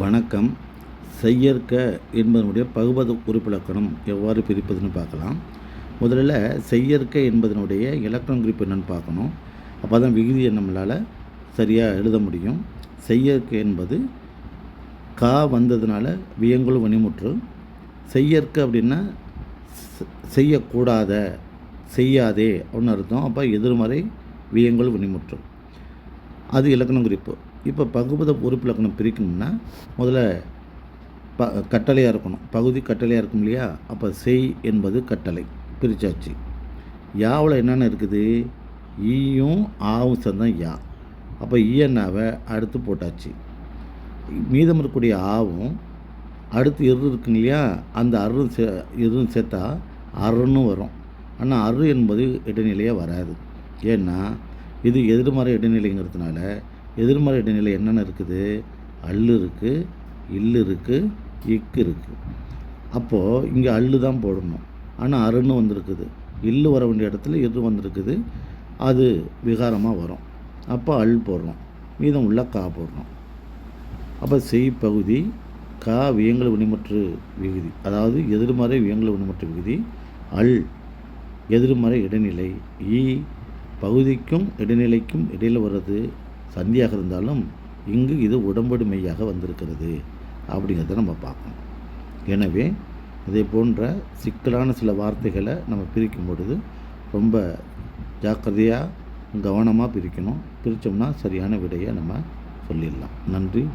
வணக்கம். செய்யற்க என்பதனுடைய பகுபத குறிப்பிலக்கணம் எவ்வாறு பிரிப்பதுன்னு பார்க்கலாம். முதல்ல செய்யற்க என்பதனுடைய இலக்கணம் குறிப்பு என்னென்னு பார்க்கணும். அப்போ தான் விகுதியை நம்மளால் சரியாக எழுத முடியும். செய்யற்க என்பது கா வந்ததுனால வியங்குழு வணிமுற்று செய்யற்க அப்படின்னா செய்யக்கூடாத செய்யாதே அப்படின்னு அர்த்தம். அப்போ எதிர்மறை வியங்குழு வணிமுற்று அது இலக்கணம் குறிப்பு. இப்போ பகுபத உறுப்பிலக்கணம் பிரிக்கணும்னா முதல்ல ப கட்டளையாக இருக்கணும். பகுதி கட்டளையாக இருக்கும் இல்லையா? அப்போ செய் என்பது கட்டளை. பிரித்தாச்சு யாவில் என்னென்ன இருக்குது? ஈயும் ஆவும் சேர்ந்தா யா. அப்போ ஈயன்னாவை அடுத்து போட்டாச்சு. மீதம் இருக்கக்கூடிய ஆவும் அடுத்து இரு இருக்குங்க இல்லையா? அந்த அரு சே இருன்னு சேர்த்தா அருன்னு வரும். ஆனால் அரு என்பது இடைநிலையாக வராது. ஏன்னா இது எதிர்மறை இடைநிலைங்கிறதுனால எதிர்மறை இடைநிலை என்னென்ன இருக்குது? அல்லு இருக்குது இல்லு இருக்குது இக்கு இருக்குது அப்போது இங்கே அல்லு தான் போடணும். ஆனால் அருன்னு வந்திருக்குது. இல்லு வர வேண்டிய இடத்துல இரு வந்திருக்குது? அது விகாரமாக வரும். அப்போ அல் போடுறோம். மீதம் உள்ள கா போடுறோம். அப்போ செய் பகுதி கா வியங்கல் வினிமுற்று விகுதி. அதாவது எதிர்மறை வியங்கல் வினிமுற்று விகுதி அல் எதிர்மறை இடைநிலை ஈ பகுதிக்கும் இடைநிலைக்கும் இடையில் வர்றது சந்தியாக இருந்தாலும் இங்கு இது உடம்படு மெய்யாக வந்திருக்கிறது அப்படிங்கிறத நம்ம பார்க்கணும். எனவே இதே போன்ற சிக்கலான சில வார்த்தைகளை நம்ம பிரிக்கும் பொழுது ரொம்ப ஜாக்கிரதையாக கவனமாக பிரிக்கணும். பிரித்தோம்னா சரியான விடையை நம்ம சொல்லிடலாம். நன்றி